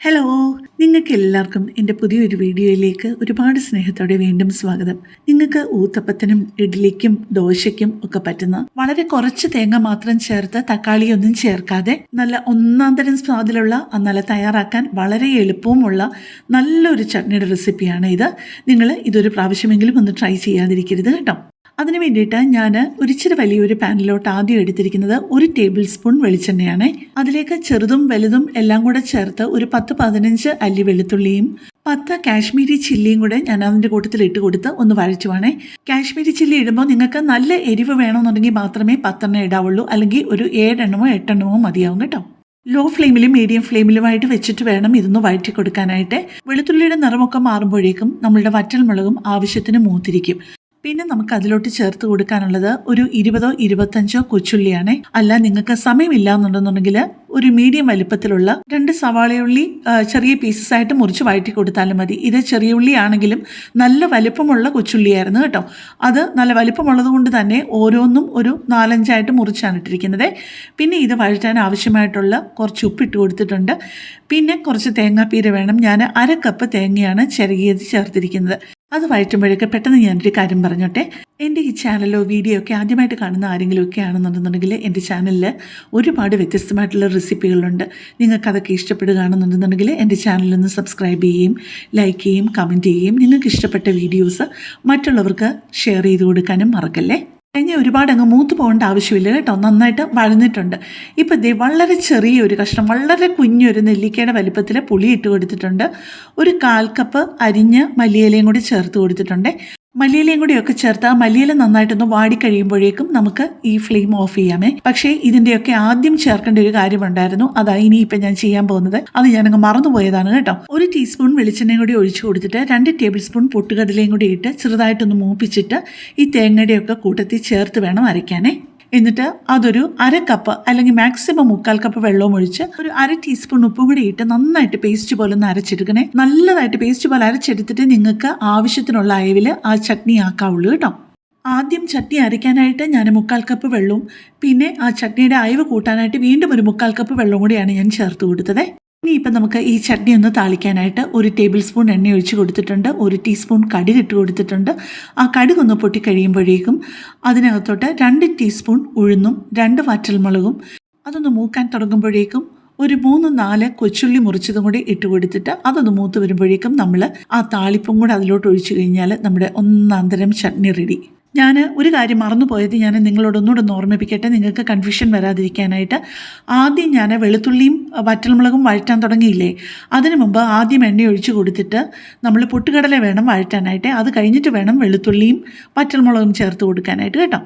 Hello നിങ്ങൾക്ക് എല്ലാവർക്കും എന്റെ പുതിയൊരു വീഡിയോയിലേക്ക് ഒരുപാട് സ്നേഹത്തോടെ വീണ്ടും സ്വാഗതം. നിങ്ങൾക്ക് ഊത്തപ്പത്തിനും ഇഡ്ലിക്കും ദോശയ്ക്കും ഒക്കെ പറ്റുന്ന വളരെ കുറച്ച് തേങ്ങ മാത്രം ചേർത്ത് തക്കാളിയൊന്നും ചേർക്കാതെ നല്ല ഒന്നാം തരം സ്വാദിലുള്ള നല്ല തയ്യാറാക്കാൻ വളരെ എളുപ്പവുമുള്ള നല്ലൊരു ചട്നിയുടെ റെസിപ്പിയാണ് ഇത്. നിങ്ങൾ ഇതൊരു പ്രാവശ്യമെങ്കിലും ഒന്ന് ട്രൈ ചെയ്യാതിരിക്കരുത് കേട്ടോ. അതിന് വേണ്ടിയിട്ട് ഞാൻ ഒരിച്ചിരി വലിയൊരു പാനിലോട്ട് ആദ്യം എടുത്തിരിക്കുന്നത് ഒരു ടേബിൾ സ്പൂൺ വെളിച്ചെണ്ണയാണ്. അതിലേക്ക് ചെറുതും വലുതും എല്ലാം കൂടെ ചേർത്ത് ഒരു പത്ത് പതിനഞ്ച് അല്ലി വെളുത്തുള്ളിയും പത്ത് കാശ്മീരി ചില്ലിയും കൂടെ ഞാൻ അതിന്റെ കൂട്ടത്തിൽ ഇട്ട് കൊടുത്ത് ഒന്ന് വഴച്ചുവാണേ കാശ്മീരി ചില്ലി ഇടുമ്പോൾ നിങ്ങൾക്ക് നല്ല എരിവ് വേണമെന്നുണ്ടെങ്കിൽ മാത്രമേ പത്തെണ്ണം ഇടാവുള്ളൂ. അല്ലെങ്കിൽ ഒരു ഏഴെണ്ണമോ എട്ടെണ്ണമോ മതിയാവും കേട്ടോ. ലോ ഫ്ലെയിമിലും മീഡിയം ഫ്ലെയിമിലുമായിട്ട് വെച്ചിട്ട് വേണം ഇതൊന്ന് വഴറ്റി കൊടുക്കാനായിട്ട് വെളുത്തുള്ളിയുടെ നിറമൊക്കെ മാറുമ്പോഴേക്കും നമ്മളുടെ വറ്റൽമുളകും ആവശ്യത്തിന് മൂത്തിരിക്കും. പിന്നെ നമുക്ക് അതിലോട്ട് ചേർത്ത് കൊടുക്കാനുള്ളത് ഒരു ഇരുപതോ ഇരുപത്തഞ്ചോ കൊച്ചുള്ളിയാണ്. അല്ല നിങ്ങൾക്ക് സമയമില്ല എന്നുണ്ടെന്നുണ്ടെങ്കിൽ ഒരു മീഡിയം വലിപ്പത്തിലുള്ള രണ്ട് സവാളയുള്ളി ചെറിയ പീസസ് ആയിട്ട് മുറിച്ച് വഴറ്റി കൊടുത്താലും മതി. ഇത് ചെറിയ ഉള്ളി ആണെങ്കിലും നല്ല വലിപ്പമുള്ള കൊച്ചുള്ളിയായിരുന്നു കേട്ടോ. അത് നല്ല വലിപ്പമുള്ളത് കൊണ്ട് തന്നെ ഓരോന്നും ഒരു നാലഞ്ചായിട്ട് മുറിച്ചാണ് ഇട്ടിരിക്കുന്നത്. പിന്നെ ഇത് വഴറ്റാൻ ആവശ്യമായിട്ടുള്ള കുറച്ച് ഉപ്പിട്ട് കൊടുത്തിട്ടുണ്ട്. പിന്നെ കുറച്ച് തേങ്ങാപ്പീര വേണം. ഞാൻ അര കപ്പ് തേങ്ങയാണ് ചെറുകിയത് ചേർത്തിരിക്കുന്നത്. അത് വഴറ്റുമ്പോഴൊക്കെ പെട്ടെന്ന് ഞാനൊരു കാര്യം പറഞ്ഞോട്ടെ. എന്റെ ഈ ചാനലോ വീഡിയോ ഒക്കെ ആദ്യമായിട്ട് കാണുന്ന ആരെങ്കിലും ഒക്കെ ആണെന്നുണ്ടെന്നുണ്ടെങ്കിൽ എന്റെ ചാനലിൽ ഒരുപാട് വ്യത്യസ്തമായിട്ടുള്ള റെസിപ്പികളുണ്ട്. നിങ്ങൾക്കതൊക്കെ ഇഷ്ടപ്പെടുകയാണെന്നുണ്ടെന്നുണ്ടെങ്കിൽ എന്റെ ചാനലൊന്ന് സബ്സ്ക്രൈബ് ചെയ്യുകയും ലൈക്ക് ചെയ്യുകയും കമന്റ് ചെയ്യുകയും നിങ്ങൾക്ക് ഇഷ്ടപ്പെട്ട വീഡിയോസ് മറ്റുള്ളവർക്ക് ഷെയർ ചെയ്ത് കൊടുക്കാനും മറക്കല്ലേ? കഴിഞ്ഞ ഒരുപാട് അങ്ങ് മൂത്ത് പോകേണ്ട ആവശ്യമില്ല കേട്ടോ. നന്നായിട്ട് വഴന്നിട്ടുണ്ട്. ഇപ്പം ദേ വളരെ ചെറിയൊരു കഷ്ണം വളരെ കുഞ്ഞൊരു നെല്ലിക്കയുടെ വലിപ്പത്തിൽ പുളി ഇട്ട് കൊടുത്തിട്ടുണ്ട്. ഒരു കാൽ കപ്പ് അരിഞ്ഞ് മല്ലിയിലയും കൂടി ചേർത്ത് കൊടുത്തിട്ടുണ്ട്. മല്ലിയിലയും കൂടി ഒക്കെ ചേർത്ത് ആ മല്ലിയില നന്നായിട്ടൊന്ന് വാടിക്കഴിയുമ്പോഴേക്കും നമുക്ക് ഈ ഫ്ലെയിം ഓഫ് ചെയ്യാമേ. പക്ഷേ ഇതിന്റെയൊക്കെ ആദ്യം ചേർക്കേണ്ട ഒരു കാര്യമുണ്ടായിരുന്നു അതാ ഇനിയിപ്പോൾ ഞാൻ ചെയ്യാൻ പോകുന്നത്. അത് ഞാനങ്ങ് മറന്നുപോയതാണ് കേട്ടോ. ഒരു ടീസ്പൂൺ വെളിച്ചെണ്ണയും കൂടി ഒഴിച്ചു കൊടുത്തിട്ട് രണ്ട് ടേബിൾ സ്പൂൺ പൊട്ടുകടലയും കൂടി ഇട്ട് ചെറുതായിട്ടൊന്ന് മൂപ്പിച്ചിട്ട് ഈ തേങ്ങയുടെയൊക്കെ കൂട്ടത്തിൽ ചേർത്ത് വേണം അരയ്ക്കാനേ. എന്നിട്ട് അതൊരു അര കപ്പ് അല്ലെങ്കിൽ മാക്സിമം മുക്കാൽ കപ്പ് വെള്ളവും ഒഴിച്ച് ഒരു അര ടീസ്പൂൺ ഉപ്പ് കൂടി ഇട്ട് നന്നായിട്ട് പേസ്റ്റ് പോലെ ഒന്ന് അരച്ചെടുക്കണേ. നല്ലതായിട്ട് പേസ്റ്റ് പോലെ അരച്ചെടുത്തിട്ട് നിങ്ങൾക്ക് ആവശ്യത്തിനുള്ള അയവിൽ ആ ചട്നി ആക്കാവുള്ളൂ കേട്ടോ. ആദ്യം ചട്നി അരയ്ക്കാനായിട്ട് ഞാൻ മുക്കാൽ കപ്പ് വെള്ളവും പിന്നെ ആ ചട്നിയുടെ അയവ് കൂട്ടാനായിട്ട് വീണ്ടും ഒരു മുക്കാൽ കപ്പ് വെള്ളവും കൂടിയാണ് ഞാൻ ചേർത്ത് കൊടുത്തത്. ഇനി ഇപ്പം നമുക്ക് ഈ ചട്നി ഒന്ന് താളിക്കാനായിട്ട് ഒരു ടേബിൾ സ്പൂൺ എണ്ണ ഒഴിച്ച് കൊടുത്തിട്ടുണ്ട് ഒരു ടീസ്പൂൺ കടുക് ഇട്ട് കൊടുത്തിട്ടുണ്ട്. ആ കടുക് ഒന്ന് പൊട്ടി കഴിയുമ്പോഴേക്കും അതിനകത്തോട്ട് രണ്ട് ടീസ്പൂൺ ഉഴുന്നും രണ്ട് വറ്റൽമുളകും അതൊന്ന് മൂക്കാൻ തുടങ്ങുമ്പോഴേക്കും ഒരു മൂന്ന് നാല് കൊച്ചുള്ളി മുറിച്ചതും കൂടി ഇട്ട് കൊടുത്തിട്ട് അതൊന്ന് മൂത്ത് വരുമ്പോഴേക്കും നമ്മൾ ആ താളിപ്പും കൂടെ അതിലോട്ട് ഒഴിച്ചു കഴിഞ്ഞാൽ നമ്മുടെ ഒന്നാന്തരം തരം ചട്നി റെഡി ഞാൻ ഒരു കാര്യം മറന്നുപോയത് ഞാൻ നിങ്ങളോട് ഒന്നുകൂടെ ഒന്ന് ഓർമ്മിപ്പിക്കട്ടെ. നിങ്ങൾക്ക് കൺഫ്യൂഷൻ വരാതിരിക്കാനായിട്ട്. ആദ്യം ഞാൻ വെളുത്തുള്ളിയും വറ്റൽമുളകും വഴറ്റാൻ തുടങ്ങിയില്ലേ? അതിനു മുമ്പ് ആദ്യം എണ്ണ ഒഴിച്ച് കൊടുത്തിട്ട് നമ്മൾ പൊട്ടുകടല വേണം വഴറ്റാനായിട്ട്. അത് കഴിഞ്ഞിട്ട് വേണം വെളുത്തുള്ളിയും വറ്റൽമുളകും ചേർത്ത് കൊടുക്കാനായിട്ട് കേട്ടോ.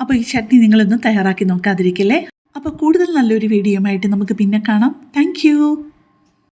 അപ്പോൾ ഈ ചട്നി നിങ്ങളൊന്ന് തയ്യാറാക്കി നോക്കാതിരിക്കല്ലേ? അപ്പോൾ കൂടുതൽ നല്ലൊരു വീഡിയോ ആയിട്ട് നമുക്ക് പിന്നെ കാണാം. താങ്ക്